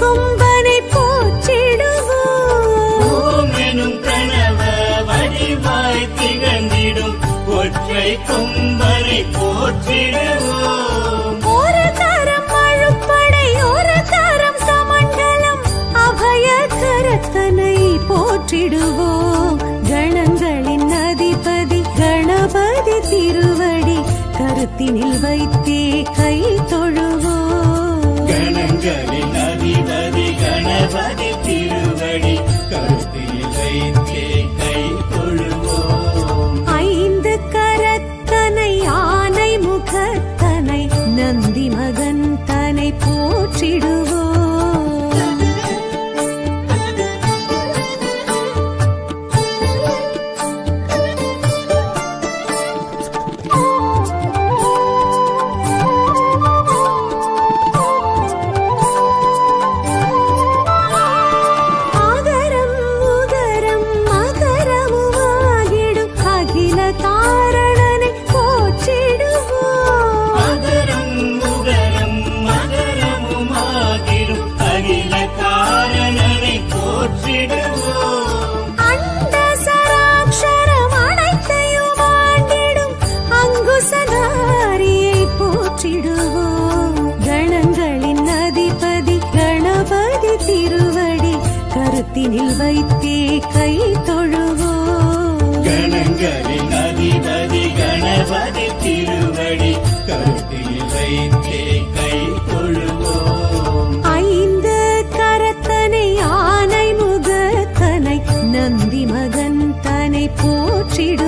கொம்பனை போற்றிடுவோம். எனும் கனவ வடிவாய் திகழ்ந்திடும். ஒற்றை கொம்பனை போற்றிடுவோம். ஒரு கரம் அழுப்படை ஒரு கரம் சமண்டலம். அபய கரத்தனை போற்றிடுவோம். வைத்தே கை வைத்தே கை தொழுவோம். கணங்களின் அதிபதி கணபதி திருவடி கருத்தில் வைத்தே கை தொழுவோம். ஐந்து கரத்தனை ஆனை முகத்தனை நந்தி மகன் தனை போற்றிடுவோம்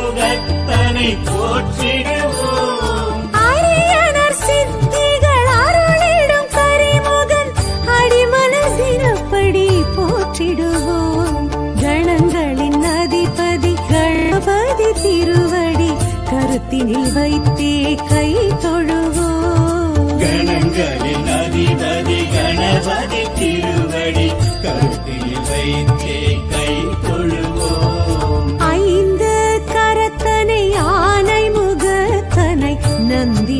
அத்திமுகத்தனை போற்றிடுவோம். அரியணர் சித்திகள் அருளிடும் கரிமுகன் அடிமலர் தினப்படி போற்றிடுவோம். கணங்களின் அதிபதி கணபதி திருவடி கருத்தினில் வைத்தே கை தொழுவோம். கணங்களின் அதிபதி கணபதி திருவடி கருத்தில் வைத்தே முகத்தனை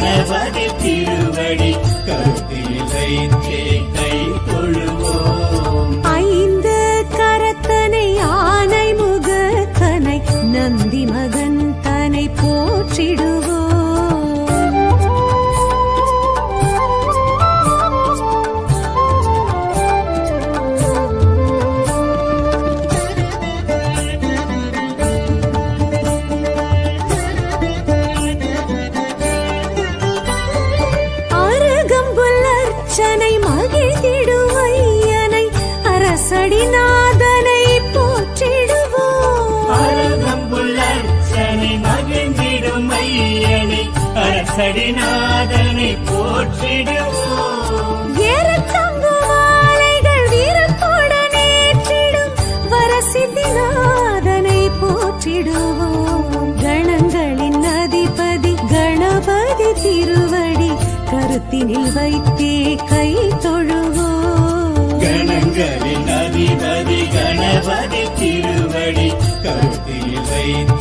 கணபதி திருவடி கருத்தில் வைத்தே. அரசடிநாதனை போற்றிடுவோம். ஏறத்தங்கு மாலைகள் வீரத்துடன் ஏற்றிடும் வரசித்திநாதனை போற்றிடுவோம். கணங்களின் அதிபதி கணபதி திருவடி கருத்தினில் வைத்தே கை தொழுவோம். கணங்களின் அதிபதி கணபதி திருவடி கருத்தில் வைத்தே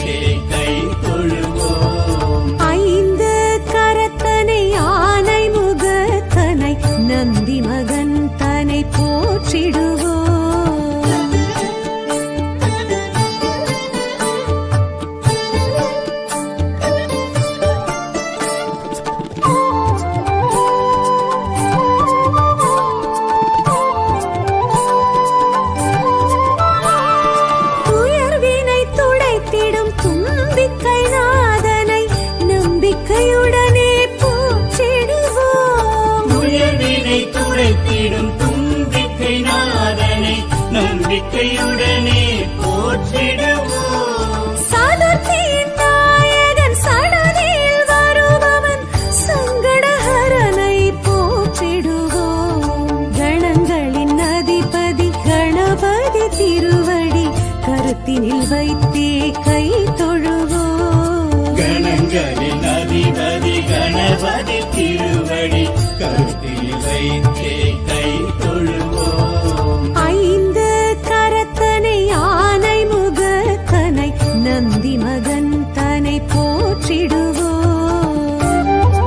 திருவடி கருத்தில் வைத்தே கை தொழுவோம். ஐந்து கரத்தனை ஆனை முகத்தனை நந்தி மகன் தனை போற்றிடுவோம்.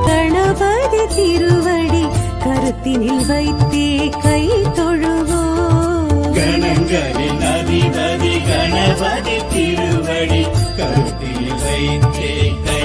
கணபதி திருவடி கருத்தினில் வைத்தே கை தொழுவோம். கணங்களின் அதிபதி கணபதி திருவடி கருத்தில் வைத்தே கை